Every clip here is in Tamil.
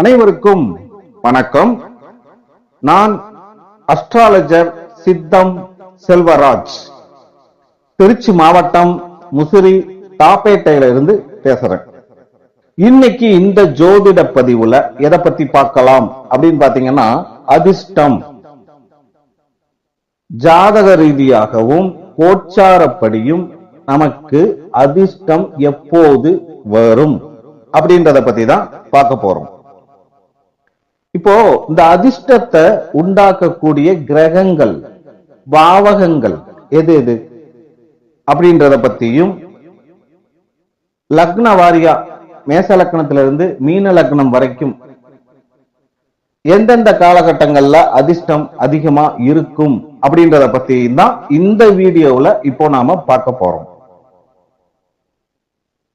அனைவருக்கும் வணக்கம். நான் அஸ்ட்ராலஜர் சித்தம் செல்வராஜ். திருச்சி மாவட்டம் முசிறி தாப்பேட்டையில இருந்து பேசுறேன். இன்னைக்கு இந்த ஜோதிட பதிவுல எதை பத்தி பார்க்கலாம் அப்படின்னு பாத்தீங்கன்னா அதிர்ஷ்டம். ஜாதக ரீதியாகவும் கோச்சாரப்படியும் நமக்கு அதிர்ஷ்டம் எப்போது வரும் அப்படின்றத பத்தி தான் பார்க்க போறோம். இப்போ இந்த அதிர்ஷ்டத்தை உண்டாக்கக்கூடிய கிரகங்கள் பாவகங்கள் எது எது? அப்படின்றத பத்தியும் லக்ன வாரியா மேச லக்னத்துல இருந்து மீன லக்னம் வரைக்கும் எந்தெந்த காலகட்டங்கள்ல அதிர்ஷ்டம் அதிகமா இருக்கும் அப்படின்றத பத்தியும் தான் இந்த வீடியோவுல இப்போ நாம பார்க்க போறோம்.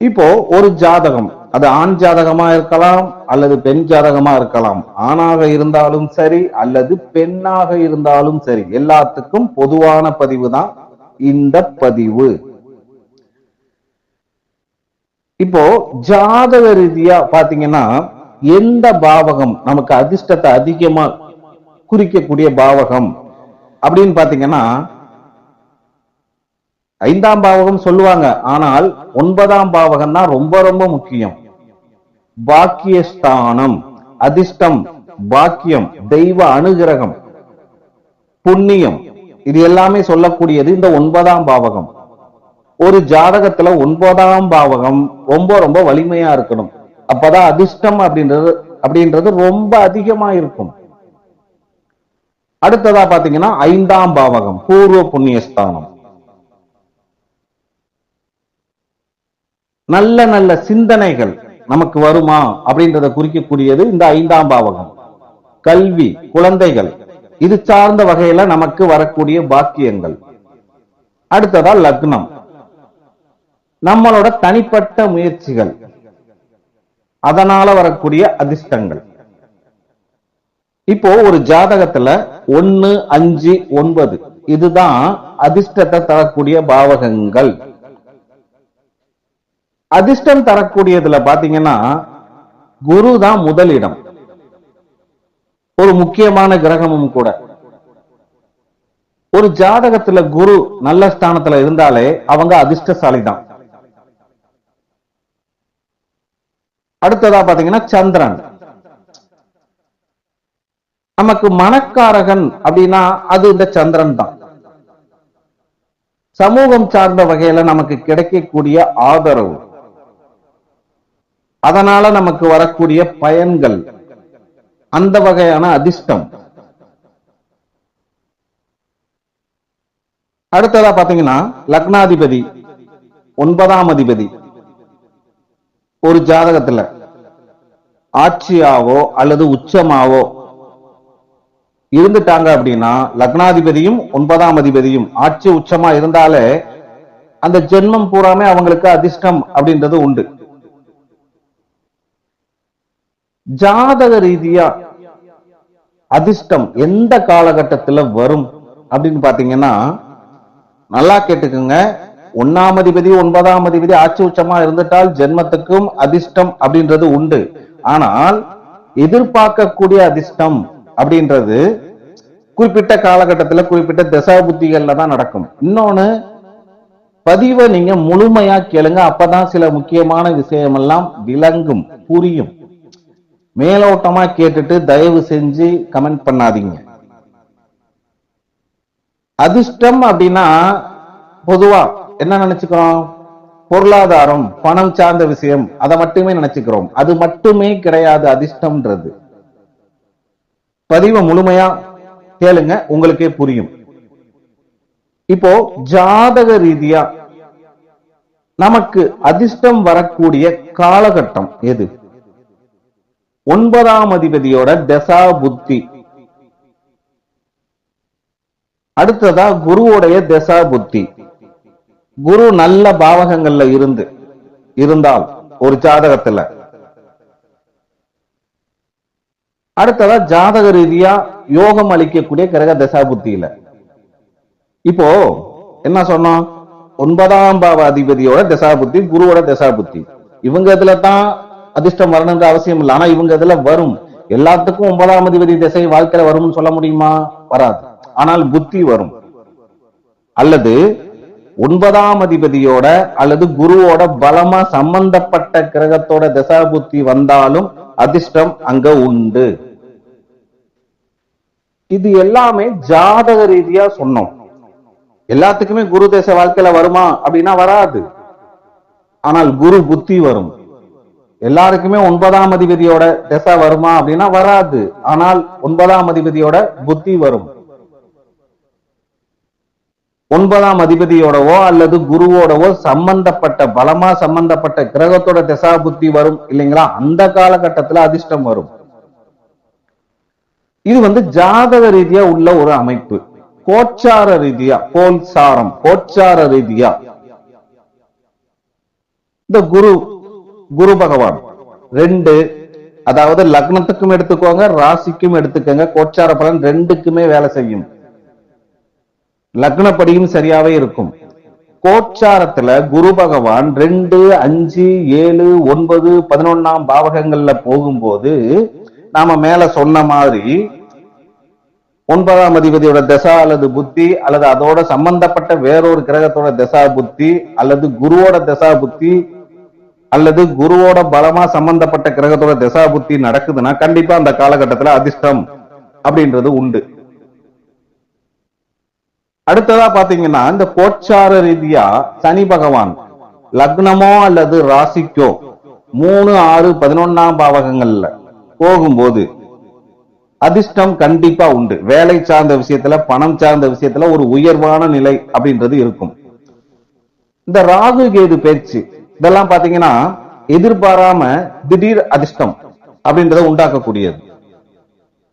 இப்போ ஒரு ஜாதகம் அது ஆண் ஜாதகமா இருக்கலாம் அல்லது பெண் ஜாதகமா இருக்கலாம். ஆணாக இருந்தாலும் சரி அல்லது பெண்ணாக இருந்தாலும் சரி எல்லாத்துக்கும் பொதுவான பதிவு தான் இந்த பதிவு. இப்போ ஜாதக ரீதியா பாத்தீங்கன்னா எந்த பாவகம் நமக்கு அதிர்ஷ்டத்தை அதிகமா குறிக்கக்கூடிய பாவகம் அப்படின்னு பாத்தீங்கன்னா ஐந்தாம் பாவகம் சொல்லுவாங்க. ஆனால் ஒன்பதாம் பாவகம் தான் ரொம்ப ரொம்ப முக்கியம். பாக்கியஸ்தானம் அதிர்ஷ்டம் பாக்கியம் தெய்வ அனுகிரகம் புண்ணியம். இது எல்லாமே சொல்லக்கூடியது இந்த ஒன்பதாம் பாவகம். ஒரு ஜாதகத்துல ஒன்பதாம் பாவகம் ரொம்ப ரொம்ப வலிமையா இருக்கணும். அப்பதான் அதிர்ஷ்டம் அப்படின்றது அப்படின்றது ரொம்ப அதிகமா இருக்கும். அடுத்ததா பாத்தீங்கன்னா ஐந்தாம் பாவகம் பூர்வ புண்ணியஸ்தானம். நல்ல நல்ல சிந்தனைகள் நமக்கு வருமா அப்படின்றத குறிக்கக்கூடியது இந்த ஐந்தாம் பாவகம். கல்வி குழந்தைகள் இது சார்ந்த வகையில நமக்கு வரக்கூடிய பாக்கியங்கள். அடுத்ததா லக்னம். நம்மளோட தனிப்பட்ட முயற்சிகள். அதனால வரக்கூடிய அதிர்ஷ்டங்கள். இப்போ ஒரு ஜாதகத்துல ஒன்னு அஞ்சு ஒன்பது இதுதான் அதிர்ஷ்டத்தை தரக்கூடிய பாவகங்கள். அதிர்ஷ்டம் தரக்கூடியதுல பாத்தீங்கன்னா குரு தான் முதலிடம். ஒரு முக்கியமான கிரகமும் கூட. ஒரு ஜாதகத்துல குரு நல்ல ஸ்தானத்துல இருந்தாலே அவங்க அதிர்ஷ்டசாலி தான் அடுத்ததா பாத்தீங்கன்னா சந்திரன். நமக்கு மனக்காரகன் அப்படின்னா அது இந்த சந்திரன் தான். சமூகம் சார்ந்த வகையில நமக்கு கிடைக்கக்கூடிய ஆதரவு. அதனால நமக்கு வரக்கூடிய பயன்கள். அந்த வகையான அதிர்ஷ்டம். அடுத்ததா பாத்தீங்கன்னா லக்னாதிபதி ஒன்பதாம் அதிபதி. ஒரு ஜாதகத்துல ஆட்சியாவோ அல்லது உச்சமாவோ இருந்துட்டாங்க அப்படின்னா லக்னாதிபதியும் ஒன்பதாம் அதிபதியும் ஆட்சி உச்சமா இருந்தாலே அந்த ஜென்மம் பூராமே அவங்களுக்கு அதிர்ஷ்டம் அப்படின்றது உண்டு. ஜாதக ரீதியா அதிர்ஷ்டம் எந்த காலகட்டத்துல வரும்? அப்படின்னு பாத்தீங்கன்னா நல்லா கேட்டுக்குங்க. ஒன்னாம் அதிபதி ஒன்பதாம் அதிபதி ஆட்சி உச்சமா இருந்துட்டால் ஜென்மத்துக்கும் அதிர்ஷ்டம் அப்படின்றது உண்டு. ஆனால் எதிர்பார்க்கக்கூடிய அதிர்ஷ்டம் அப்படின்றது குறிப்பிட்ட காலகட்டத்துல குறிப்பிட்ட தசா புத்திகள்ல தான் நடக்கும். இன்னொன்னு பதிவை நீங்க முழுமையா கேளுங்க. அப்பதான் சில முக்கியமான விஷயம் எல்லாம் விளங்கும் புரியும். மேலோட்டமா கேட்டுட்டு தயவு செஞ்சு கமெண்ட் பண்ணாதீங்க. அதிர்ஷ்டம் அப்படின்னா பொதுவா என்ன நினைச்சுக்கிறோம்? பொருளாதாரம் பணம் சார்ந்த விஷயம் அதை மட்டுமே நினைச்சுக்கிறோம். அது மட்டுமே கிடையாது அதிர்ஷ்டம்ன்றது. பதிவை முழுமையா கேளுங்க உங்களுக்கே புரியும். இப்போ ஜாதக ரீதியா நமக்கு அதிர்ஷ்டம் வரக்கூடிய காலகட்டம் எது? ஒன்பதாம் அதிபதியோட தசா புத்தி. அடுத்ததா குருவுடைய தசா புத்தி. குரு நல்ல பாவகங்கள்ல இருந்து இருந்தால் ஒரு ஜாதகத்துல. அடுத்ததா ஜாதக ரீதியா யோகம் அளிக்கக்கூடிய கிரக தசா புத்தியில. இப்போ என்ன சொன்னோம்? ஒன்பதாம் பாவ அதிபதியோட தசா புத்தி குருவோட தசா புத்தி. இவங்க இதுல தான் அதிர்ஷ்டம் வரணுன்ற அவசியம் இல்லை. ஆனா இவங்க இதுல வரும். எல்லாத்துக்கும் ஒன்பதாம் அதிபதி திசை வாழ்க்கையில வரும்னு சொல்ல முடியுமா? வராது. ஆனால் புத்தி வரும். அல்லது ஒன்பதாம் அதிபதியோட அல்லது குருவோட பலமா சம்பந்தப்பட்ட கிரகத்தோட தசா புத்தி வந்தாலும் அதிர்ஷ்டம் அங்க உண்டு. இது எல்லாமே ஜாதக ரீதியா சொன்னோம். எல்லாத்துக்குமே குரு தேச வாழ்க்கையில வருமா அப்படின்னா வராது. ஆனால் குரு புத்தி வரும். எல்லாருக்குமே ஒன்பதாம் அதிபதியோட திசை வருமா அப்படின்னா வராது. ஆனால் ஒன்பதாம் அதிபதியோட புத்தி வரும். ஒன்பதாம் அதிபதியோடவோ அல்லது குருவோடவோ சம்பந்தப்பட்ட பலமா சம்பந்தப்பட்ட கிரகத்தோட திசா புத்தி வரும் இல்லைங்களா? அந்த காலகட்டத்துல அதிர்ஷ்டம் வரும். இது வந்து ஜாதக ரீதியா உள்ள ஒரு அமைப்பு. கோச்சார ரீதியா கோல் சாரம் கோச்சார ரீதியா. இந்த குரு குரு பகவான். ரெண்டு அதாவது லக்னத்துக்கும் எடுத்துக்கோங்க ராசிக்கும் எடுத்துக்கோங்க கோச்சார பலன் ரெண்டுக்குமே வேலை செய்யும். லக்னப்படியும் சரியாவே இருக்கும். கோச்சாரத்துல குரு பகவான் ரெண்டு அஞ்சு ஏழு ஒன்பது பதினொன்னாம் பாவகங்கள்ல போகும்போது நாம மேல சொன்ன மாதிரி ஒன்பதாம் அதிபதியோட தசா அல்லது புத்தி அல்லது அதோட சம்பந்தப்பட்ட வேறொரு கிரகத்தோட தசா புத்தி அல்லது குருவோட தசா புத்தி அல்லது குருவோட பலமா சம்பந்தப்பட்ட கிரகத்தோட தசா புத்தி நடக்குதுன்னா கண்டிப்பா அந்த காலகட்டத்துல அதிர்ஷ்டம் அப்படின்றது உண்டு. அடுத்ததா பாத்தீங்கன்னா இந்த கோச்சார ரீதியா சனி பகவான் லக்னமோ அல்லது ராசிக்கோ மூணு ஆறு பதினொன்னாம் பாவகங்கள்ல போகும்போது அதிர்ஷ்டம் கண்டிப்பா உண்டு. வேலை சார்ந்த விஷயத்துல பணம் சார்ந்த விஷயத்துல ஒரு உயர்வான நிலை அப்படின்றது இருக்கும். இந்த ராகு கேது பேச்சு இதெல்லாம் பாத்தீங்கன்னா எதிர்பாராம திடீர் அதிர்ஷ்டம் அப்படின்றத உண்டாக்கக்கூடியது.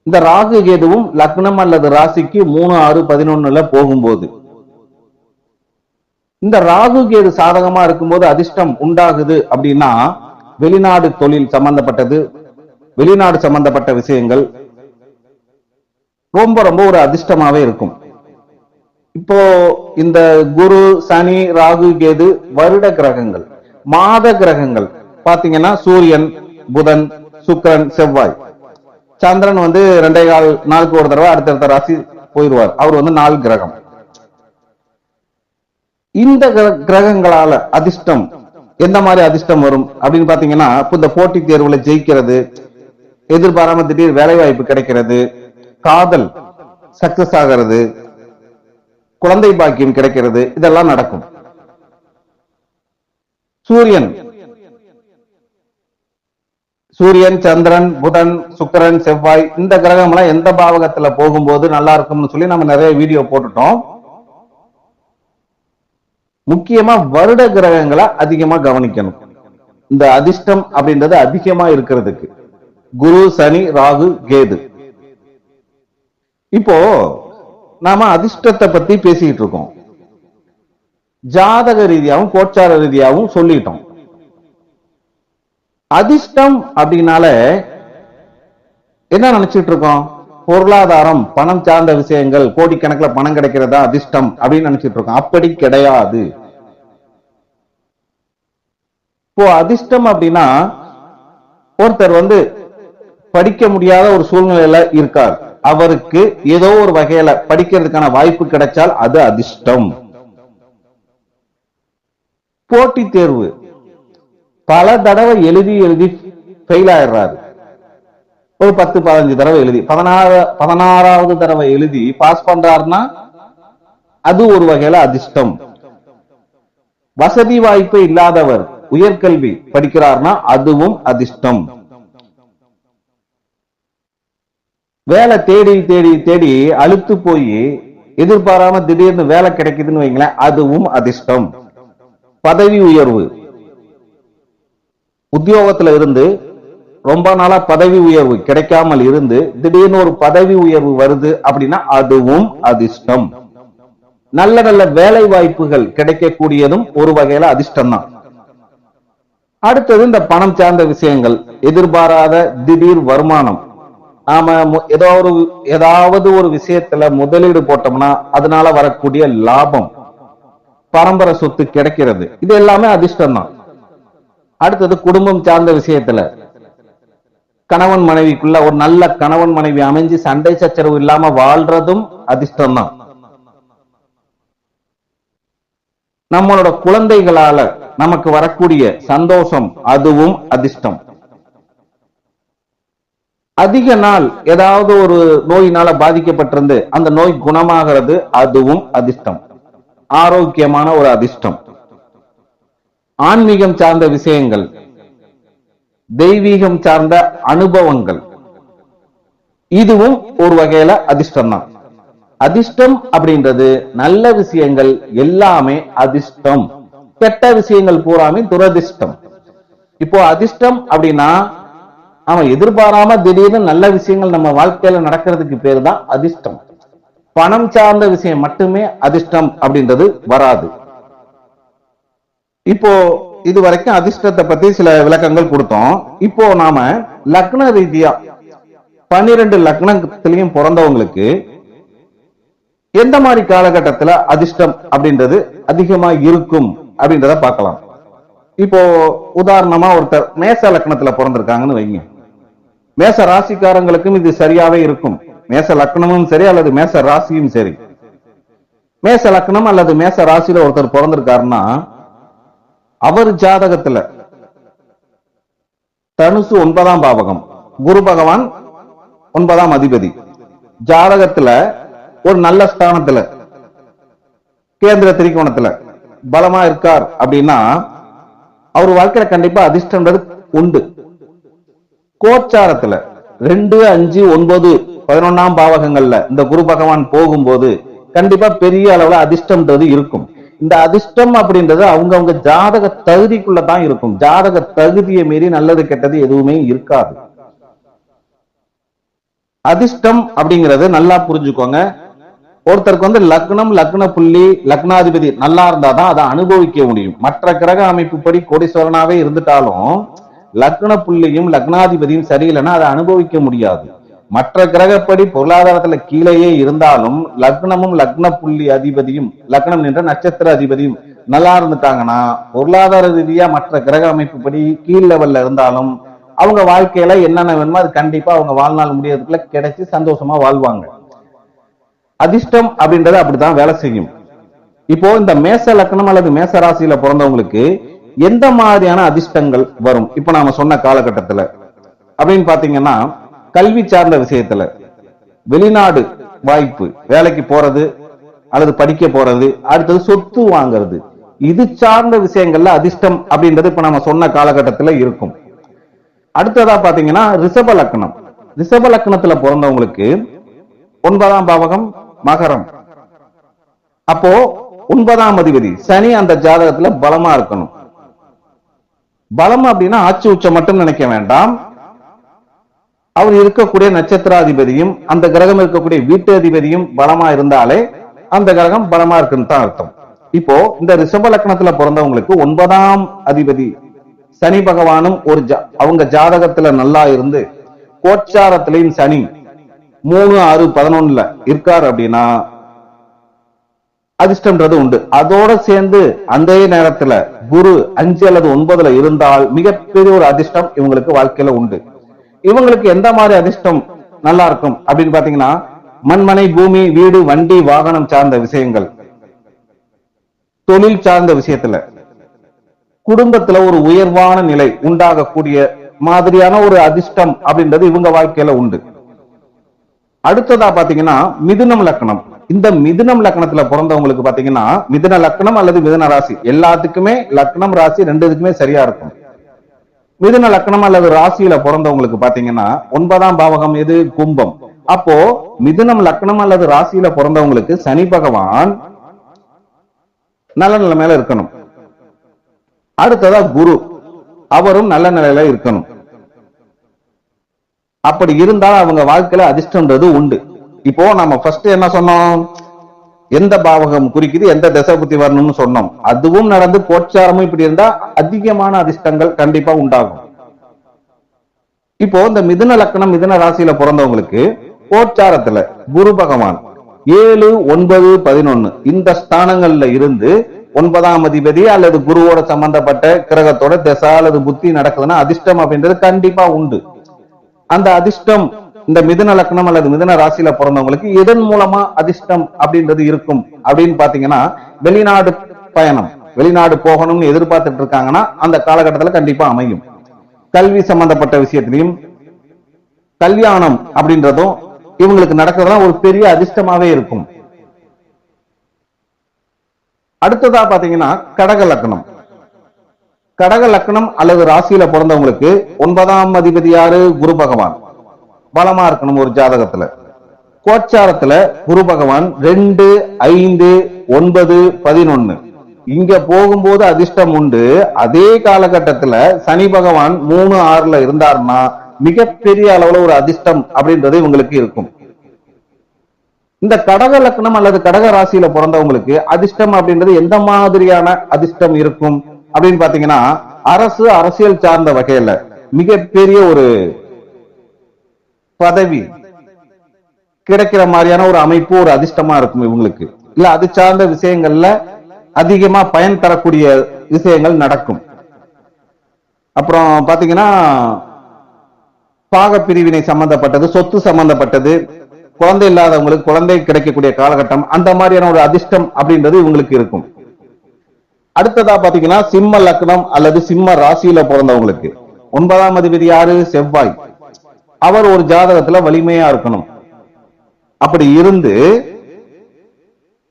இந்த ராகு கேதுவும் லக்னம் அல்லது ராசிக்கு மூணு ஆறு பதினொன்னுல போகும்போது இந்த ராகு கேது சாதகமா இருக்கும்போது அதிர்ஷ்டம் உண்டாகுது அப்படின்னா வெளிநாடு தொழில் சம்பந்தப்பட்டது வெளிநாடு சம்பந்தப்பட்ட விஷயங்கள் ரொம்ப ரொம்ப ஒரு அதிர்ஷ்டமாவே இருக்கும். இப்போ இந்த குரு சனி ராகு கேது வருட கிரகங்கள் மாத கிரகங்கள். பாத்தீங்கன்னா சூரியன் புதன் சுக்கிரன் செவ்வாய். சந்திரன் வந்து ரெண்டே கால் நாளுக்கு ஒரு தடவை அடுத்தடுத்த ராசி போயிடுவார். அவர் வந்து நாலு கிரகம். இந்த கிர- கிரகங்களால அதிர்ஷ்டம் எந்த மாதிரி அதிர்ஷ்டம் வரும்? அப்படின்னு பாத்தீங்கன்னா இப்ப இந்த போட்டித் தேர்வுல ஜெயிக்கிறது எதிர்பாராம திடீர் வேலை வாய்ப்பு கிடைக்கிறது காதல் சக்சஸ் ஆகிறது குழந்தை பாக்கியம் கிடைக்கிறது இதெல்லாம் நடக்கும். சூரியன். சூரியன் சந்திரன் புதன் சுக்கரன் செவ்வாய் இந்த கிரகம் எல்லாம் எந்த பாவகத்துல போகும்போது நல்லா இருக்கும்னு சொல்லி நம்ம நிறைய வீடியோ போட்டுட்டோம். முக்கியமா வருட கிரகங்களை அதிகமா கவனிக்கணும். இந்த அதிர்ஷ்டம் அப்படின்றது அதிகமா இருக்கிறதுக்கு. குரு சனி ராகு கேது. இப்போ நாம அதிர்ஷ்டத்தை பத்தி பேசிக்கிட்டு இருக்கோம். ஜாதக ரீதியாவும் கோச்சார ரீதியாவும் சொல்லிட்டோம். அதிர்ஷ்டம் அப்படின்னால என்ன நினைச்சிட்டு இருக்கோம் பொருளாதாரம் பணம் சார்ந்த விஷயங்கள் கோடிக்கணக்கில் பணம் கிடைக்கிறதா அதிர்ஷ்டம் அப்படின்னு நினைச்சிட்டு இருக்கோம் அப்படி கிடையாது. இப்போ அதிர்ஷ்டம் அப்படின்னா ஒருத்தர் வந்து படிக்க முடியாத ஒரு சூழ்நிலையில இருக்கார். அவருக்கு ஏதோ ஒரு வகையில படிக்கிறதுக்கான வாய்ப்பு கிடைச்சால் அது அதிர்ஷ்டம். போட்டி தேர்வு. பல தடவை எழுதி எழுதி ஃபெயில் ஆயிடுறாரு. ஒரு பத்து பதினஞ்சு தடவை எழுதி. பதினாறு பதினாறாவது தடவை எழுதி பாஸ் பண்றாருன்னா அது ஒரு வகையில அதிர்ஷ்டம். வசதி வாய்ப்பு இல்லாதவர் உயர்கல்வி படிக்கிறார்னா அதுவும் அதிர்ஷ்டம். வேலை தேடி தேடி தேடி அழுத்து போய் எதிர்பாராம திடீர்னு வேலை கிடைக்குதுன்னு வைங்களேன் அதுவும் அதிர்ஷ்டம். பதவி உயர்வு. உத்தியோகத்துல இருந்து ரொம்ப நாளா பதவி உயர்வு கிடைக்காமல் இருந்து திடீர்னு ஒரு பதவி உயர்வு வருது அப்படின்னா அதுவும் அதிர்ஷ்டம். நல்ல நல்ல வேலை வாய்ப்புகள் கிடைக்கக்கூடியதும் ஒரு வகையில அதிர்ஷ்டம் தான் அடுத்தது இந்த பணம் சார்ந்த விஷயங்கள் எதிர்பாராத திடீர் வருமானம். நாம ஏதோ ஒரு ஏதாவது ஒரு விஷயத்துல முதலீடு போட்டோம்னா அதனால வரக்கூடிய லாபம். பரம்பரை சொத்து கிடைக்கிறது. இது எல்லாமே அதிர்ஷ்டம் தான் அடுத்தது குடும்பம் சார்ந்த விஷயத்துல. கணவன் மனைவிக்குள்ள ஒரு நல்ல கணவன் மனைவி அமைஞ்சு சண்டை சச்சரவு இல்லாம வாழ்றதும் அதிர்ஷ்டம் தான் நம்மளோட குழந்தைகளால நமக்கு வரக்கூடிய சந்தோஷம் அதுவும் அதிர்ஷ்டம். அதிக நாள் ஏதாவது ஒரு நோயினால பாதிக்கப்பட்டிருந்து அந்த நோய் குணமாகிறது அதுவும் அதிர்ஷ்டம். ஆரோக்கியமான ஒரு அதிர்ஷ்டம். ஆன்மீகம் சார்ந்த விஷயங்கள் தெய்வீகம் சார்ந்த அனுபவங்கள் இதுவும் ஒரு வகையில அதிர்ஷ்டம் தான். அதிர்ஷ்டம் அப்படின்றது நல்ல விஷயங்கள் எல்லாமே அதிர்ஷ்டம். கெட்ட விஷயங்கள் பூராமே துரதிர்ஷ்டம். இப்போ அதிர்ஷ்டம் அப்படின்னா அவன் எதிர்பாராம திடீர்னு நல்ல விஷயங்கள் நம்ம வாழ்க்கையில நடக்கிறதுக்கு பேரு தான் அதிர்ஷ்டம். பணம் சார்ந்த விஷயம் மட்டுமே அதிர்ஷ்டம் அப்படின்றது வராது. இப்போ இது வரைக்கும் அதிர்ஷ்டத்தை பத்தி சில விளக்கங்கள் கொடுத்தோம். இப்போ நாம லக்ன ரீதியா பன்னிரண்டு லக்னத்திலையும் பிறந்தவங்களுக்கு எந்த மாதிரி காலகட்டத்துல அதிர்ஷ்டம் அப்படின்றது அதிகமா இருக்கும் அப்படின்றத பார்க்கலாம். இப்போ உதாரணமா ஒருத்தர் மேச லக்னத்துல பிறந்திருக்காங்கன்னு வைங்க. மேச ராசிக்காரங்களுக்கும் இது சரியாவே இருக்கும். மேச லக்னமும் சரி அல்லது மேச ராசியும் சரி. மேச லக்னம் அல்லது மேச ராசியில ஒருத்தர் பிறந்திருக்காருன்னா அவர் ஜாதகத்துல தனுசு ஒன்பதாம் பாவகம் குரு பகவான் ஒன்பதாம் அதிபதி. ஜாதகத்துல ஒரு நல்ல ஸ்தானத்துல கேந்திர திரிகோணத்துல பலமா இருக்கார் அப்படின்னா அவர் வாழ்க்கையில கண்டிப்பா அதிர்ஷ்டன்றது உண்டு. கோச்சாரத்துல ரெண்டு அஞ்சு ஒன்பது பதினொன்னாம் பாவகங்கள்ல இந்த குரு பகவான் போகும்போது கண்டிப்பா பெரிய அளவுல அதிர்ஷ்டம்ன்றது இருக்கும். இந்த அதிர்ஷ்டம் அப்படின்றது அவங்கவுங்க ஜாதக தகுதிக்குள்ள தான் இருக்கும். ஜாதக தகுதியை மீறி நல்லது கெட்டது எதுவுமே இருக்காது. அதிர்ஷ்டம் அப்படிங்கறது நல்லா புரிஞ்சுக்கோங்க. ஒருத்தருக்கு வந்து லக்னம் லக்ன புள்ளி லக்னாதிபதி நல்லா இருந்தாதான் அதை அனுபவிக்க முடியும். மற்ற கிரக அமைப்பு படி கோடீஸ்வரனாவே இருந்துட்டாலும் லக்ன புள்ளியும் லக்னாதிபதியும் சரியில்லைன்னா அதை அனுபவிக்க முடியாது. மற்ற கிரகப்படி பொருளாதாரத்துல கீழேயே இருந்தாலும் லக்னமும் லக்ன புள்ளி அதிபதியும் லக்னம் என்ற நட்சத்திர அதிபதியும் நல்லா இருந்துட்டாங்கன்னா பொருளாதார ரீதியா மற்ற கிரக அமைப்புப்படி கீழ் லெவல்ல இருந்தாலும் அவங்க வாழ்க்கையில என்னென்ன வேணுமோ அது கண்டிப்பா அவங்க வாழ்நாள் முடியறதுக்குள்ள கிடைச்சு சந்தோஷமா வாழ்வாங்க. அதிர்ஷ்டம் அப்படின்றது அப்படித்தான் வேலை செய்யும். இப்போ இந்த மேச லக்னம் அல்லது மேச ராசியில பிறந்தவங்களுக்கு எந்த மாதிரியான அதிர்ஷ்டங்கள் வரும்? இப்ப நாம சொன்ன காலகட்டத்துல. அப்படின்னு பாத்தீங்கன்னா கல்வி சார்ந்த விஷயத்துல வெளிநாடு வாய்ப்பு வேலைக்கு போறது அல்லது படிக்க போறது அடுத்தது சொத்து வாங்குறது. இது சார்ந்த விஷயங்கள்ல அதிர்ஷ்டம் அப்படின்றது இப்ப நம்ம சொன்ன காலகட்டத்துல இருக்கும். அடுத்ததா பாத்தீங்கன்னா ரிஷப லக்னம். ரிஷப லக்னத்துல பிறந்தவங்களுக்கு ஒன்பதாம் பாவகம் மகரம். அப்போ ஒன்பதாம் அதிபதி சனி அந்த ஜாதகத்துல பலமா இருக்கணும். பலம் அப்படின்னா ஆட்சி உச்சம் மட்டும் நினைக்க வேண்டாம். அவர் இருக்கக்கூடிய நட்சத்திராதிபதியும் அந்த கிரகம் இருக்கக்கூடிய வீட்டு அதிபதியும் பலமா இருந்தாலே அந்த கிரகம் பலமா இருக்குன்னு தான் அர்த்தம். இப்போ இந்த ரிஷப லக்னத்துல பிறந்தவங்களுக்கு ஒன்பதாம் அதிபதி சனி பகவானும் ஒரு அவங்க ஜாதகத்துல நல்லா இருந்து கோச்சாரத்திலையும் சனி மூணு ஆறு பதினொன்னுல இருக்காரு அப்படின்னா அதிர்ஷ்டம்ன்றது உண்டு. அதோட சேர்ந்து அந்த நேரத்துல குரு அஞ்சு அல்லது ஒன்பதுல இருந்தால் மிகப்பெரிய ஒரு அதிர்ஷ்டம் இவங்களுக்கு வாழ்க்கையில உண்டு. இவங்களுக்கு எந்த மாதிரி அதிர்ஷ்டம் நல்லா இருக்கும்? அப்படின்னு பாத்தீங்கன்னா மண்மனை பூமி வீடு வண்டி வாகனம் சார்ந்த விஷயங்கள். தொழில் சார்ந்த விஷயத்துல. குடும்பத்துல ஒரு உயர்வான நிலை உண்டாகக்கூடிய மாதிரியான ஒரு அதிர்ஷ்டம் அப்படின்றது இவங்க வாழ்க்கையில உண்டு. அடுத்ததா பாத்தீங்கன்னா மிதுனம் லக்னம் இந்த மிதுனம் லக்னத்துல பிறந்தவங்களுக்கு பாத்தீங்கன்னா மிதுன லக்னம் அல்லது மிதுன ராசி. எல்லாத்துக்குமே லக்னம் ராசி ரெண்டு இதுக்குமே சரியா இருக்கும். மிதுன லக்னம் அல்லது ராசியில பிறந்தவங்களுக்கு பாத்தீங்கன்னா ஒன்பதாம் பாவகம் எது? கும்பம். அப்போ மிதுனம் லக்னம் அல்லது ராசியில பிறந்தவங்களுக்கு சனி பகவான் நல்ல நிலைமையில இருக்கணும். அடுத்ததா குரு. அவரும் நல்ல நிலையில இருக்கணும். அப்படி இருந்தால் அவங்க வாழ்க்கையில அதிர்ஷ்டன்றது உண்டு. இப்போ நம்ம ஃபர்ஸ்ட் என்ன சொன்னோம்? எந்த பாவகம் குறிக்குது எந்த திசை புத்தி வரணும்னு சொன்னோம். அதுவும் நடந்து கோச்சாரமும் இப்படி இருந்தா அதிகமான அதிர்ஷ்டங்கள் கண்டிப்பா உண்டாகும். இப்போ இந்த மிதுன லக்னம் மிதுன ராசியில பிறந்தவங்களுக்கு கோச்சாரத்துல குரு பகவான் ஏழு ஒன்பது பதினொன்னு இந்த ஸ்தானங்கள்ல இருந்து ஒன்பதாம் அதிபதி அல்லது குருவோட சம்பந்தப்பட்ட கிரகத்தோட திசா அல்லது புத்தி நடக்குதுன்னா அதிர்ஷ்டம் அப்படின்றது கண்டிப்பா உண்டு. அந்த அதிர்ஷ்டம் இந்த மிதன லக்னம் அல்லது மிதன ராசியில பிறந்தவங்களுக்கு எதன் மூலமா அதிர்ஷ்டம் அப்படின்றது இருக்கும்? அப்படின்னு பாத்தீங்கன்னா வெளிநாடு பயணம். வெளிநாடு போகணும்னு எதிர்பார்த்துட்டு இருக்காங்கன்னா அந்த காலகட்டத்துல கண்டிப்பா அமையும். கல்வி சம்பந்தப்பட்ட விஷயத்திலையும் கல்யாணம் அப்படின்றதும் இவங்களுக்கு நடக்கிறதுலாம் ஒரு பெரிய அதிர்ஷ்டமாவே இருக்கும். அடுத்ததா பாத்தீங்கன்னா கடக லக்னம். கடக லக்னம் அல்லது ராசியில பிறந்தவங்களுக்கு ஒன்பதாம் அதிபதி யாரு? குரு பகவான். பலமா இருக்கணும் ஒரு ஜாதகத்துல. கோச்சாரத்துல குரு பகவான் ரெண்டு ஐந்து ஒன்பது பதினொன்னு. இங்க போகும்போது அதிர்ஷ்டம் உண்டு. அதே காலகட்டத்துல சனி பகவான் மூணு ஆறுல இருந்தாருன்னா மிகப்பெரிய அளவுல ஒரு அதிர்ஷ்டம் அப்படின்றது இவங்களுக்கு இருக்கும். இந்த கடக லக்னம் அல்லது கடக ராசியில பிறந்தவங்களுக்கு அதிர்ஷ்டம் அப்படின்றது எந்த மாதிரியான அதிர்ஷ்டம் இருக்கும் அப்படின்னு பாத்தீங்கன்னா அரசு அரசியல் சார்ந்த வகையில மிகப்பெரிய ஒரு பதவி கிடைக்கிற மாதிரியான ஒரு அமைப்பு ஒரு அதிர்ஷ்டமா இருக்கும் இவங்களுக்கு. இல்ல அது சார்ந்த விஷயங்கள்ல அதிகமா பயன் தரக்கூடிய விஷயங்கள் நடக்கும். அப்புறம் பாத்தீங்கன்னா பாக பிரிவினை சம்பந்தப்பட்டது சொத்து சம்பந்தப்பட்டது குழந்தை இல்லாதவங்களுக்கு குழந்தை கிடைக்கக்கூடிய காலகட்டம் அந்த மாதிரியான ஒரு அதிர்ஷ்டம் அப்படின்றது இவங்களுக்கு இருக்கும். அடுத்ததா பாத்தீங்கன்னா சிம்ம லக்னம் அல்லது சிம்ம ராசியில பிறந்தவங்களுக்கு. ஒன்பதாம் அதிபதி யாரு? செவ்வாய். அவர் ஒரு ஜாதகத்துல வலிமையா இருக்கணும். அப்படி இருந்து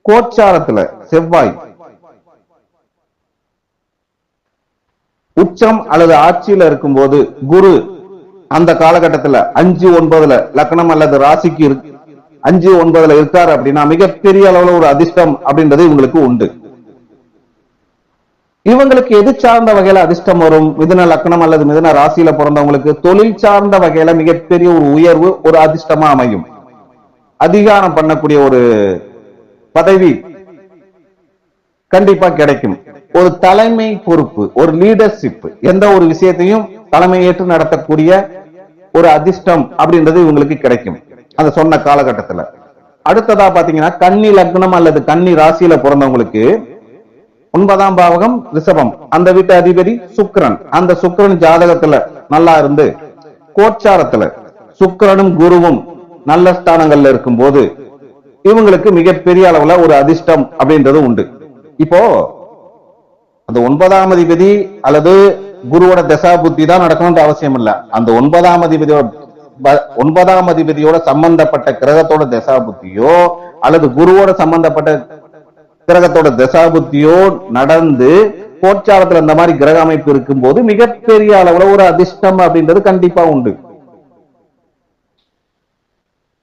கோச்சாரத்துல செவ்வாய் உச்சம் அல்லது ஆட்சியில இருக்கும்போது குரு அந்த காலகட்டத்துல அஞ்சு ஒன்பதுல லக்னம் அல்லது ராசிக்கு இருக்கு அஞ்சு ஒன்பதுல இருக்காரு அப்படின்னா மிகப்பெரிய அளவுல ஒரு அதிர்ஷ்டம் அப்படின்றது இவங்களுக்கு உண்டு. இவங்களுக்கு எது சார்ந்த வகையில அதிர்ஷ்டம் வரும்? மிதன லக்னம் அல்லது மிதன ராசியில பிறந்தவங்களுக்கு தொழில் சார்ந்த வகையில மிகப்பெரிய ஒரு உயர்வு ஒரு அதிர்ஷ்டமா அமையும். அதிகாரம் பண்ணக்கூடிய ஒரு பதவி கண்டிப்பா கிடைக்கும். ஒரு தலைமை பொறுப்பு ஒரு லீடர்ஷிப் எந்த ஒரு விஷயத்தையும் தலைமையேற்று நடத்தக்கூடிய ஒரு அதிர்ஷ்டம் அப்படின்றது இவங்களுக்கு கிடைக்கும். அந்த சொன்ன காலகட்டத்துல. அடுத்ததா பாத்தீங்கன்னா கன்னி லக்னம் அல்லது கன்னி ராசியில பிறந்தவங்களுக்கு ஒன்பதாம் பாவகம் ரிஷபம். அந்த வீட்டு அதிபதி சுக்கரன். அந்த சுக்கிரன் ஜாதகத்துல நல்லா இருந்து கோச்சாரத்துல சுக்கிரனும் குருவும் நல்ல ஸ்தானங்கள்ல இருக்கும் போது இவங்களுக்கு மிகப்பெரிய அளவுல ஒரு அதிர்ஷ்டம் அப்படின்றது உண்டு. இப்போ அந்த ஒன்பதாம் அதிபதி அல்லது குருவோட தசா புத்தி தான் நடக்கணும்ன்ற அவசியம் இல்ல. அந்த ஒன்பதாம் அதிபதியோட ஒன்பதாம் அதிபதியோட சம்பந்தப்பட்ட கிரகத்தோட தசா புத்தியோ அல்லது குருவோட சம்பந்தப்பட்ட கிரகத்தோட தசாபுத்தியோ நடந்து கோச்சாரத்துல இந்த மாதிரி கிரக அமைப்பு இருக்கும்போது மிகப்பெரிய அளவுல ஒரு அதிர்ஷ்டம் அப்படின்றது கண்டிப்பா உண்டு.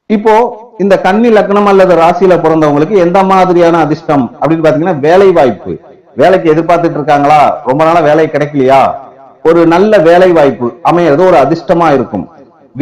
இப்போ இந்த கன்னி லக்னம் அல்லது ராசியில பிறந்தவங்களுக்கு எந்த மாதிரியான அதிர்ஷ்டம் அப்படின்னு பாத்தீங்கன்னா வேலை வாய்ப்பு வேலைக்கு எதிர்பார்த்துட்டு இருக்காங்களா? ரொம்ப நாளா வேலை கிடைக்கலையா? ஒரு நல்ல வேலை வாய்ப்பு அமையிறது ஒரு அதிர்ஷ்டமா இருக்கும்.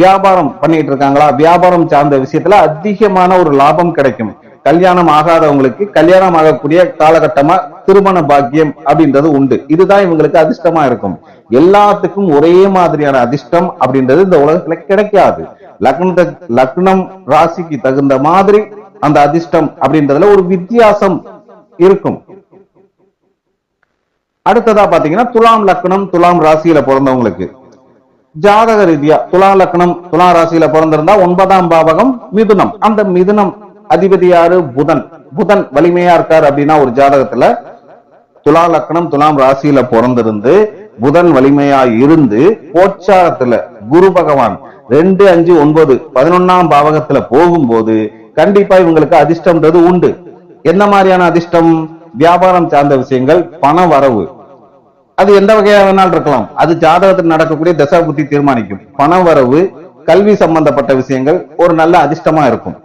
வியாபாரம் பண்ணிட்டு இருக்காங்களா? வியாபாரம் சார்ந்த விஷயத்துல அதிகமான ஒரு லாபம் கிடைக்கும். கல்யாணம் ஆகாதவங்களுக்கு கல்யாணம் ஆகக்கூடிய காலகட்டமா திருமண பாக்கியம் அப்படின்றது உண்டு. இதுதான் இவங்களுக்கு அதிர்ஷ்டமா இருக்கும். எல்லாத்துக்கும் ஒரே மாதிரியான அதிர்ஷ்டம் அப்படின்றது இந்த உலகத்துல கிடைக்காது. லக்னத்தை லக்னம் ராசிக்கு தகுந்த மாதிரி அந்த அதிர்ஷ்டம் அப்படின்றதுல ஒரு வித்தியாசம் இருக்கும். அடுத்ததா பாத்தீங்கன்னா துலாம் லக்னம் துலாம் ராசியில பிறந்தவங்களுக்கு. ஜாதக ரீதியா துலா லக்னம் துலா ராசியில பிறந்திருந்தா ஒன்பதாம் பாவகம் மிதுனம். அந்த மிதுனம் அதிபதி யாரு? புதன். புதன் வலிமையா இருக்காரு அப்படின்னா ஒரு ஜாதகத்துல துலா லக்னம் துலாம் ராசியில பிறந்திருந்து புதன் வலிமையா இருந்து போச்சாரத்துல குரு பகவான் ரெண்டு அஞ்சு ஒன்பது பதினொன்னாம் பாவகத்துல போகும்போது கண்டிப்பா இவங்களுக்கு அதிர்ஷ்டம்ன்றது உண்டு. என்ன மாதிரியான அதிர்ஷ்டம்? வியாபாரம் சார்ந்த விஷயங்கள் பண வரவு. அது எந்த வகையா வேணாலும் இருக்கலாம். அது ஜாதகத்தில் நடக்கக்கூடிய தசா புத்தி தீர்மானிக்கும். பண வரவு கல்வி சம்பந்தப்பட்ட விஷயங்கள் ஒரு நல்ல அதிர்ஷ்டமா இருக்கும்.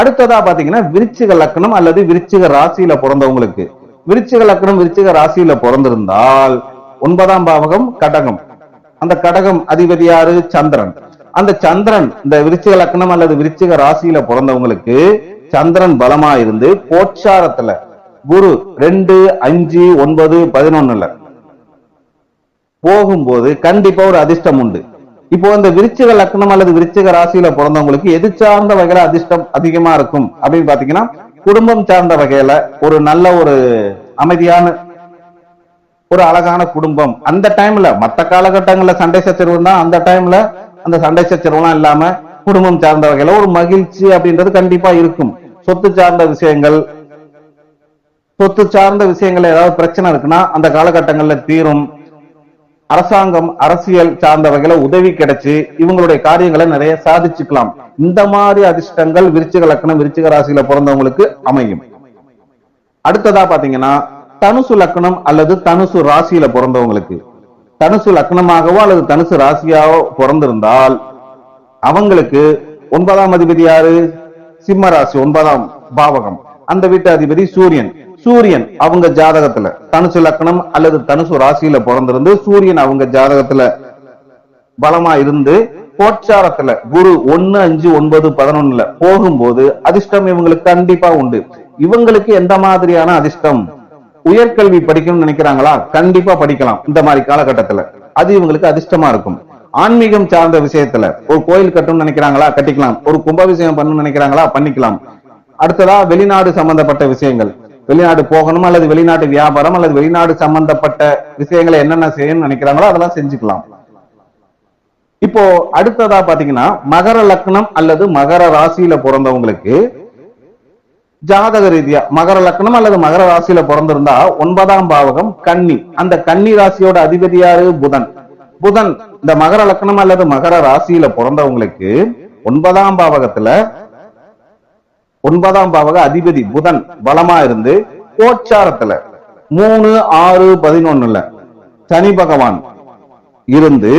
அடுத்ததா பாத்தீங்கன்னா விருச்சிக லக்னம் அல்லது விருச்சிக ராசியில பிறந்தவங்களுக்கு. விருச்சிக லக்னம் விருச்சிக ராசியில பிறந்திருந்தால் ஒன்பதாம் பாவகம் கடகம். அந்த கடகம் அதிபதி யாரு? சந்திரன். அந்த சந்திரன் இந்த விருச்சிக லக்னம் அல்லது விருச்சிக ராசியில பிறந்தவங்களுக்கு சந்திரன் பலமா இருந்து போச்சாரத்துல குரு ரெண்டு அஞ்சு ஒன்பது பதினொன்னுல போகும்போது கண்டிப்பா ஒரு அதிர்ஷ்டம் உண்டு. இப்போ இந்த விருச்சிக லக்னம் அல்லது விருச்சிக ராசியில பிறந்தவங்களுக்கு எது சார்ந்த வகையில அதிர்ஷ்டம் அதிகமா இருக்கும்? அப்படின்னு பாத்தீங்கன்னா குடும்பம் சார்ந்த வகையில ஒரு நல்ல ஒரு அமைதியான ஒரு அழகான குடும்பம். அந்த டைம்ல மத்த காலகட்டங்கள்ல சண்டை சச்சரவு தான் அந்த டைம்ல அந்த சண்டை சச்சரவுலாம் இல்லாம குடும்பம் சார்ந்த வகையில ஒரு மகிழ்ச்சி அப்படின்றது கண்டிப்பா இருக்கும். சொத்து சார்ந்த விஷயங்கள் சொத்து சார்ந்த விஷயங்கள் ஏதாவது பிரச்சனை இருக்குன்னா அந்த காலகட்டங்கள்ல தீரும். அரசாங்கம் அரசியல் சார்ந்த வகையில உதவி கிடைச்சு இவங்களுடைய காரியங்களை நிறைய சாதிச்சுக்கலாம். இந்த மாதிரி அதிர்ஷ்டங்கள் விருச்சிக லக்னம் விருச்சிக ராசியில பிறந்தவங்களுக்கு அமையும். அடுத்ததா பாத்தீங்கன்னா தனுசு லக்னம் அல்லது தனுசு ராசியில பிறந்தவங்களுக்கு. தனுசு லக்னமாகவோ அல்லது தனுசு ராசியாவோ பிறந்திருந்தால் அவங்களுக்கு ஒன்பதாம் அதிபதி யாரு? சிம்ம ராசி ஒன்பதாம் பாவகம். அந்த வீட்டு அதிபதி சூரியன். சூரியன் அவங்க ஜாதகத்துல தனுசு லக்னம் அல்லது தனுசு ராசியில பிறந்திருந்து சூரியன் அவங்க ஜாதகத்துல பலமா இருந்து கோச்சாரத்துல குரு ஒன்னு அஞ்சு ஒன்பது பதினொன்னுல போகும்போது அதிர்ஷ்டம் இவங்களுக்கு கண்டிப்பா உண்டு. இவங்களுக்கு எந்த மாதிரியான அதிர்ஷ்டம்? உயர்கல்வி படிக்கணும்னு நினைக்கிறாங்களா? கண்டிப்பா படிக்கலாம் இந்த மாதிரி காலகட்டத்துல. அது இவங்களுக்கு அதிர்ஷ்டமா இருக்கும். ஆன்மீகம் சார்ந்த விஷயத்துல ஒரு கோயில் கட்டணும்னு நினைக்கிறாங்களா? கட்டிக்கலாம். ஒரு கும்பாபிஷேகம் பண்ணணும்னு நினைக்கிறாங்களா? பண்ணிக்கலாம். அடுத்ததா வெளிநாடு சம்பந்தப்பட்ட விஷயங்கள். வெளிநாடு போகணும் அல்லது வெளிநாட்டு வியாபாரம் அல்லது வெளிநாடு சம்பந்தப்பட்ட விஷயங்களை என்னென்ன செய்யணும்னு நினைக்கிறாங்களோ அதெல்லாம் செஞ்சுக்கலாம். இப்போ அடுத்ததா பாத்தீங்கன்னா மகர லக்னம் அல்லது மகர ராசியில பிறந்தவங்களுக்கு ஜாதக ரீதியா மகர லக்னம் அல்லது மகர ராசியில பிறந்திருந்தா ஒன்பதாம் பாவகம் கன்னி. அந்த கன்னி ராசியோட அதிபதி யாரு? புதன். புதன் இந்த மகர லக்னம் அல்லது மகர ராசியில பிறந்தவங்களுக்கு ஒன்பதாம் பாவகத்துல ஒன்பதாம் பாவக அதிபதி புதன் பலமா இருந்து கோச்சாரத்துல மூணு ஆறு பதினொன்னுல சனி பகவான் இருந்து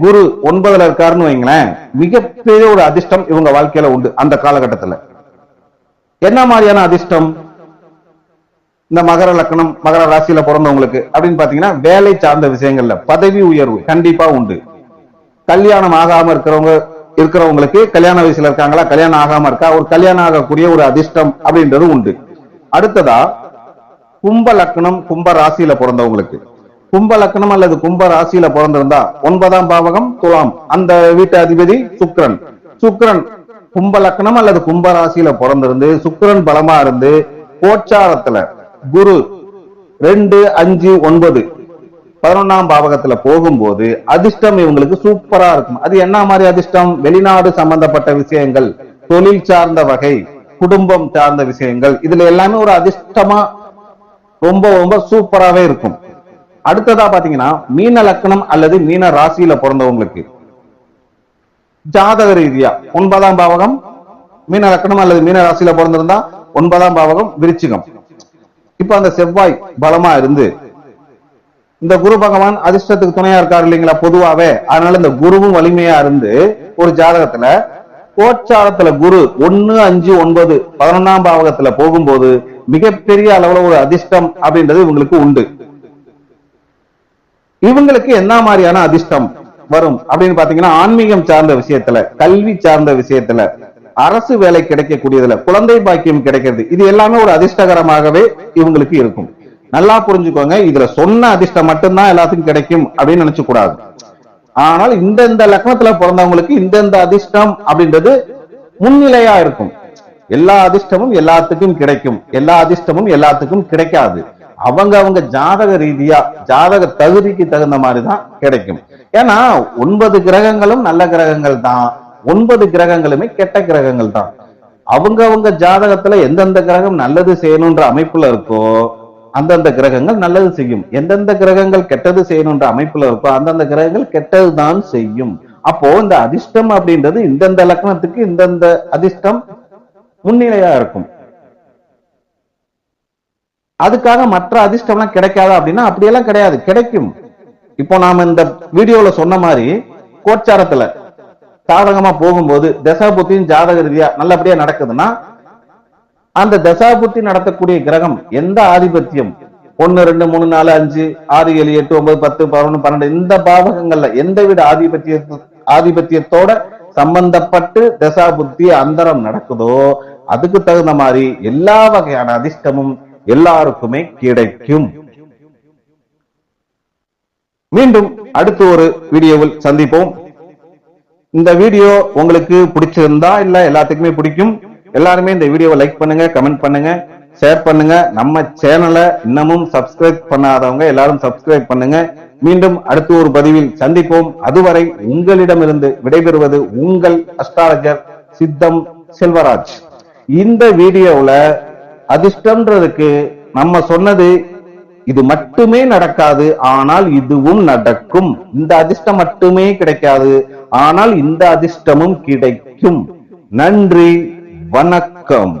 குரு ஒன்பதுல இருக்காருன்னு வைங்களேன் மிகப்பெரிய ஒரு அதிர்ஷ்டம் இவங்க வாழ்க்கையில உண்டு அந்த காலகட்டத்துல. என்ன மாதிரியான அதிர்ஷ்டம்? இந்த மகர லக்னம் மகர ராசியில பிறந்தவங்களுக்கு அப்படின்னு பாத்தீங்கன்னா வேலை சார்ந்த விஷயங்கள்ல பதவி உயர்வு கண்டிப்பா உண்டு. கல்யாணம் ஆகாம இருக்கிறவங்க இருக்கிறவங்களுக்கு கல்யாண வயசுல இருக்காங்களா கல்யாணம் ஆகாம இருக்கா ஒரு கல்யாணம் ஆகக்கூடிய ஒரு அதிர்ஷ்டம் அப்படின்றது உண்டு. அடுத்ததா கும்ப லக்னம் கும்ப ராசியில பிறந்தவங்களுக்கு. கும்ப லக்னம் அல்லது கும்ப ராசியில பிறந்திருந்தா ஒன்பதாம் பாவகம் துலாம் அந்த வீட்டு அதிபதி சுக்ரன் சுக்ரன் கும்ப லக்னம் அல்லது கும்ப ராசியில பிறந்திருந்து சுக்ரன் பலமா இருந்து கோச்சாரத்துல குரு ரெண்டு அஞ்சு ஒன்பது பதினொன்னாம் பாவகத்துல போகும்போது அதிர்ஷ்டம் இவங்களுக்கு சூப்பரா இருக்கும். அது என்ன மாதிரி அதிர்ஷ்டம்? வெளிநாடு சம்பந்தப்பட்ட விஷயங்கள் தொழில் சார்ந்த வகை குடும்பம் சார்ந்த விஷயங்கள் இதுல எல்லாமே ஒரு அதிர்ஷ்டமா ரொம்ப ரொம்ப சூப்பராவே இருக்கும். அடுத்ததா பாத்தீங்கன்னா மீன லக்னம் அல்லது மீன ராசியில பிறந்தவங்களுக்கு. ஜாதக ரீதியா ஒன்பதாம் பாவகம் மீன லக்னம் அல்லது மீன ராசியில பிறந்திருந்தா ஒன்பதாம் பாவகம் விருச்சிகம். இப்ப அந்த செவ்வாய் பலமா இருந்து இந்த குரு பகவான் அதிர்ஷ்டத்துக்கு துணையா இருக்காரு இல்லைங்களா? பொதுவாவே. அதனால இந்த குருவும் வலிமையா இருந்து ஒரு ஜாதகத்துல கோச்சாரத்துல குரு ஒன்னு அஞ்சு ஒன்பது பதினொன்னாம் பாவகத்துல போகும்போது மிகப்பெரிய அளவுல ஒரு அதிர்ஷ்டம் அப்படின்றது இவங்களுக்கு உண்டு. இவங்களுக்கு என்ன மாதிரியான அதிர்ஷ்டம் வரும் அப்படின்னு பாத்தீங்கன்னா ஆன்மீகம் சார்ந்த விஷயத்துல கல்வி சார்ந்த விஷயத்துல அரசு வேலை கிடைக்கக்கூடியதுல குழந்தை பாக்கியம் கிடைக்கிறது இது எல்லாமே ஒரு அதிர்ஷ்டகரமாகவே இவங்களுக்கு இருக்கும். நல்லா புரிஞ்சுக்கோங்க. இதுல சொன்ன அதிர்ஷ்டம் மட்டும்தான் எல்லாத்துக்கும் கிடைக்கும் அப்படின்னு நினைச்சு கூடாது ஆனால் இந்த இந்த லக்னத்துல பிறந்தவங்களுக்கு இந்த இந்த அதிர்ஷ்டம் அப்படின்றது முன்னிலையா இருக்கும். எல்லா அதிர்ஷ்டமும் எல்லாத்துக்கும் கிடைக்கும். எல்லா அதிர்ஷ்டமும் எல்லாத்துக்கும் கிடைக்காது. அவங்க அவங்க ஜாதக ரீதியா ஜாதக தகுதிக்கு தகுந்த மாதிரி தான் கிடைக்கும். ஏன்னா ஒன்பது கிரகங்களும் நல்ல கிரகங்கள் தான். ஒன்பது கிரகங்களுமே கெட்ட கிரகங்கள் தான். அவங்க அவங்க ஜாதகத்துல எந்தெந்த கிரகம் நல்லது செய்யணும்ன்ற அமைப்புல இருக்கோ அந்தந்த கிரகங்கள் நல்லது செய்யும். எந்தெந்த கிரகங்கள் கெட்டது செய்யணும்ன்ற அமைப்புல இருக்கோ அந்தந்த கிரகங்கள் கெட்டது தான் செய்யும். அப்போ இந்த அதிர்ஷ்டம் அப்படின்றது இந்தந்த லக்னத்துக்கு இந்தந்த அதிர்ஷ்டம் முன்னிலையா இருக்கும். அதுக்காக மற்ற அதிர்ஷ்டம்லாம் கிடைக்காது அப்படின்னா அப்படியெல்லாம் கிடையாது. கிடைக்கும். இப்போ நாம இந்த வீடியோல சொன்ன மாதிரி கோச்சாரத்துல சாதகமா போகும்போது தசாபுத்தியும் ஜாதக ரீதியா நல்லபடியா நடக்குதுன்னா அந்த தசாபுத்தி நடத்தக்கூடிய கிரகம் எந்த ஆதிபத்தியம்? ஒன்னு ரெண்டு மூணு நாலு அஞ்சு ஆறு ஏழு எட்டு ஒன்பது பத்து பதினொன்று பன்னெண்டு இந்த பாவகங்கள்ல எந்த வித ஆதிபத்திய ஆதிபத்தியத்தோட சம்பந்தப்பட்டு தசா புத்தி அந்தரம் நடக்குதோ அதுக்கு தகுந்த மாதிரி எல்லா வகையான அதிர்ஷ்டமும் எல்லாருக்குமே கிடைக்கும். மீண்டும் அடுத்து ஒரு வீடியோவில் சந்திப்போம். இந்த வீடியோ உங்களுக்கு பிடிச்சிருந்தா இல்ல எல்லாத்துக்குமே பிடிக்கும் எல்லாருமே இந்த வீடியோவை லைக் பண்ணுங்க கமெண்ட் பண்ணுங்க ஷேர் பண்ணுங்க. நம்ம சேனலை இன்னமும் சப்ஸ்கிரைப் பண்ணாதவங்க எல்லாரும் சப்ஸ்கிரைப் பண்ணுங்க. மீண்டும் அடுத்த ஒரு பதிவில் சந்திப்போம். அதுவரை உங்களிடமிருந்து விடைபெறுவது உங்கள் அஸ்ட்ராலஜர் சித்தம் செல்வராஜ். இந்த வீடியோவுல அதிர்ஷ்டம்ன்றதுக்கு நம்ம சொன்னது இது மட்டுமே நடக்காது ஆனால் இதுவும் நடக்கும். இந்த அதிர்ஷ்டம் மட்டுமே கிடைக்காது ஆனால் இந்த அதிர்ஷ்டமும் கிடைக்கும். நன்றி. வணக்கம்.